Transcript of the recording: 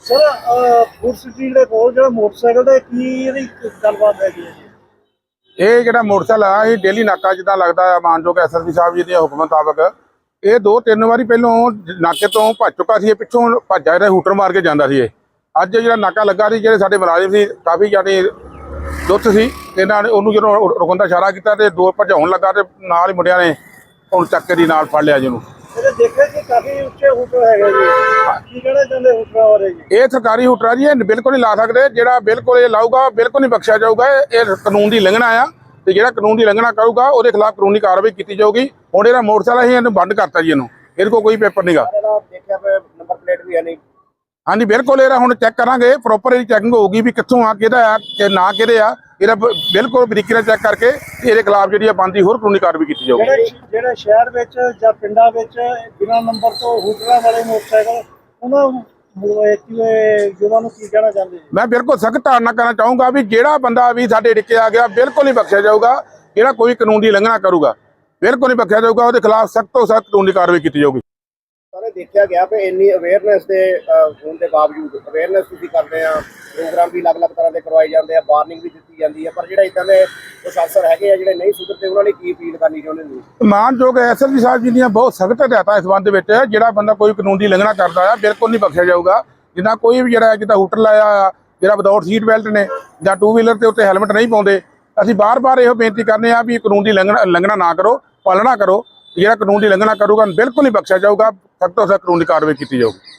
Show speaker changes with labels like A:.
A: Sir food street ਦੇ ਕੋਲ ਜਿਹੜਾ ਮੋਟਰਸਾਈਕਲ ਦਾ ਕੀ ਇਹਦੀ ਗੱਲਬਾਤ ਹੈ? ਜੀ
B: ਇਹ ਜਿਹੜਾ ਮੋਟਰਸਾਈਕਲ ਆ, ਇਹ ਡੇਲੀ ਨਾਕਾ ਜਿੱਦਾਂ ਲੱਗਦਾ ਆ, ਮਾਨਯੋਗ ਐਸਐਸਪੀ ਸਾਹਿਬ ਜੀ ਦੇ ਹੁਕਮ ਮੁਤਾਬਕ। ਇਹ ਦੋ ਤਿੰਨ ਵਾਰੀ ਪਹਿਲੋਂ ਨਾਕੇ ਤੋਂ ਭੱਜ ਚੁੱਕਾ ਸੀ, ਇਹ ਪਿੱਛੋਂ ਭੱਜਾ ਜਿਹੜਾ ਹੂਟਰ ਮਾਰ ਕੇ ਜਾਂਦਾ ਸੀ ਇਹ। ਅੱਜ ਜਿਹੜਾ ਨਾਕਾ ਲੱਗਾ ਸੀ, ਜਿਹੜੇ ਸਾਡੇ ਮੁਲਾਜ਼ਮ ਸੀ, ਕਾਫੀ ਜਾਨੀ ਦੁੱਤ ਸੀ। ਇਹਨਾਂ ਨੇ ਉਹਨੂੰ ਜਦੋਂ ਰੁ- ਰੁਕਣ ਦਾ ਇਸ਼ਾਰਾ ਕੀਤਾ ਤੇ ਦੋ ਭਜਾਉਣ ਲੱਗਾ ਤੇ ਨਾਲ ਹੀ ਮੁੰਡਿਆਂ ਨੇ ਹੁਣ ਚੱਕੇ ਦੀ ਨਾਲ ਫੜ ਲਿਆ ਜਿਹਨੂੰ
A: ਇਹਦੇ ਦੇਖਿਆ ਕਿ ਕਾਫੀ ਉੱਚੇ ਹੋਟਲ ਹੈਗੇ ਜੀ। ਕੀ ਕਹਿਣਾ ਚਾਹੁੰਦੇ ਹੋਟਲਾਂ ਬਾਰੇ ਜੀ?
B: ਇਹ ਸਰਕਾਰੀ ਹੂਟਰ ਜੀ ਇਹ ਬਿਲਕੁਲ ਨਹੀਂ ਲਾ ਸਕਦੇ। ਜਿਹੜਾ ਬਿਲਕੁਲ ਇਹ ਲਾਊਗਾ ਬਿਲਕੁਲ ਨਹੀਂ ਬਖਸ਼ਿਆ ਜਾਊਗਾ। ਇਹ ਕਾਨੂੰਨ ਦੀ ਲੰਘਣਾ ਆ ਤੇ ਜਿਹੜਾ ਕਾਨੂੰਨ ਦੀ ਲੰਘਣਾ ਕਰੂਗਾ ਉਹਦੇ ਖਿਲਾਫ ਕਾਨੂੰਨੀ ਕਾਰਵਾਈ ਕੀਤੀ ਜਾਊਗੀ। ਹੁਣ ਇਹਦਾ ਮੋਟਰਸਾਈਕਲ ਅਸੀਂ ਇਹਨੂੰ ਬੰਦ ਕਰਤਾ ਜੀ ਇਹਨੂੰ। ਇਹਦੇ ਕੋਲ ਕੋਈ ਪੇਪਰ ਨਹੀਂਗਾ
A: ਇਹਦਾ ਦੇਖਿਆ ਪਿਆ ਨੰਬਰ ਪਲੇਟ ਵੀ ਹੈ ਨਹੀਂ।
B: ਹਾਂਜੀ ਬਿਲਕੁਲ ਇਹਦਾ ਹੁਣ ਚੈੱਕ ਕਰਾਂਗੇ। ਪ੍ਰੋਪਰ ਇਹਦੀ ਚੈਕਿੰਗ ਹੋਊਗੀ ਵੀ ਕਿੱਥੋਂ ਆ ਕਿਹਦਾ ਆ ਕਿ ਨਾ ਕਿਹਦੇ ਆ। ਇਹਦਾ ਬਿਲਕੁਲ ਬਰੀਕੀ ਨਾਲ ਚੈੱਕ ਕਰਕੇ ਇਹਦੇ ਖਿਲਾਫ ਜਿਹੜੀ ਆ ਬੰਦੀ ਹੋਰ ਕਾਨੂੰਨੀ ਕਾਰਵਾਈ ਕੀਤੀ ਜਾਊਗੀ।
A: ਜਿਹੜੇ ਸ਼ਹਿਰ ਵਿੱਚ ਜਾਂ ਪਿੰਡਾਂ ਵਿੱਚ ਬਿਨਾਂ ਨੰਬਰ ਤੋਂ ਹੋਟਲਾਂ ਵਾਲੇ ਮੋਟਰਸਾਈਕਲ ਉਹਨਾਂ
B: ਮੈਂ ਬਿਲਕੁਲ ਸਖਤ ਧਾਰਨਾ ਕਰਨਾ ਚਾਹੂੰਗਾ ਵੀ ਜਿਹੜਾ ਬੰਦਾ ਵੀ ਸਾਡੇ ਡਿੱਕੇ ਆ ਗਿਆ ਬਿਲਕੁਲ ਨਹੀਂ ਬਖਸ਼ਿਆ ਜਾਊਗਾ ਜਿਹੜਾ ਕੋਈ ਕਾਨੂੰਨ ਦੀ ਲੰਘਣਾ ਕਰੂਗਾ ਬਿਲਕੁਲ ਨਹੀਂ ਬਖਸ਼ਿਆ ਜਾਊਗਾ ਉਹਦੇ ਖਿਲਾਫ ਸਖਤ ਤੋਂ ਸਖਤ ਕਾਨੂੰਨੀ ਕਾਰਵਾਈ ਕੀਤੀ ਜਾਊਗੀ।
C: ਦੇਖਿਆ ਗਿਆ ਕਿ ਇੰਨੀ ਅਵੇਅਰਨੈਸ ਦੇ ਹੋਣ ਦੇ ਬਾਵਜੂਦ ਅਵੇਅਰਨੈਸ ਤੁਸੀਂ ਕਰਦੇ ਆ, ਪ੍ਰੋਗਰਾਮ ਵੀ ਅਲੱਗ-ਅਲੱਗ ਤਰ੍ਹਾਂ ਦੇ ਕਰਵਾਏ ਜਾਂਦੇ ਆ ਵਾਰਨਿੰਗ ਵੀ ਦਿੱਤੀ ਜਾਂਦੀ ਹੈ ਪਰ ਜਿਹੜਾ ਇਦਾਂ ਦੇ ਕੁਝ ਅਫਸਰ ਹੈਗੇ ਆ, ਜਿਹੜੇ ਨਹੀਂ ਸੁਧਰਦੇ, ਉਹਨਾਂ ਲਈ ਕੀ ਅਪੀਲ ਕਰਨੀ ਚਾਹੁੰਦੇ ਨੇ
B: ਮਾਨਯੋਗ ਐਸਐਸਪੀ ਸਾਹਿਬ ਜੀ ਦੀਆਂ ਬਹੁਤ ਸਖਤ ਹਦਾਇਤਾਂ ਇਸ ਸੰਬੰਧ ਵਿੱਚ ਜਿਹੜਾ ਬੰਦਾ ਕੋਈ ਕਾਨੂੰਨ ਦੀ ਲੰਘਣਾ ਕਰਦਾ ਆ, ਬਿਲਕੁਲ ਨਹੀਂ ਬਖਸ਼ਿਆ ਜਾਊਗਾ। ਜਿੱਦਾਂ ਕੋਈ ਵੀ ਜਿਹੜਾ ਜਿੱਦਾਂ ਹੂਟਰ ਲਾਇਆ ਜਿਹੜਾ ਵਿਦਆਊਟ ਸੀਟ ਬੈਲਟ ਨੇ, ਜਾਂ ਟੂ ਵੀਲਰ ਤੇ ਉੱਤੇ ਹੈਲਮਟ ਨਹੀਂ ਪਾਉਂਦੇ, ਅਸੀਂ ਬਾਰ-ਬਾਰ ਇਹੋ ਬੇਨਤੀ ਕਰਨੇ ਆ ਵੀ ਕਾਨੂੰਨ ਦੀ ਲੰਘਣਾ ਲੰਘਣਾ ਨਾ ਕਰੋ, ਪਾਲਣਾ ਕਰੋ। ਜਿਹੜਾ ਕਾਨੂੰਨ ਦੀ ਲੰਘਣਾ ਕਰੂਗਾ ਬਿਲਕੁਲ ਨਹੀਂ ਬਖਸ਼ਿਆ ਜਾਊਗਾ। ਸਖਤ ਤੋਂ ਸਖਤ ਕਾਨੂੰਨੀ ਕਾਰਵਾਈ ਕੀਤੀ ਜਾਊਗੀ।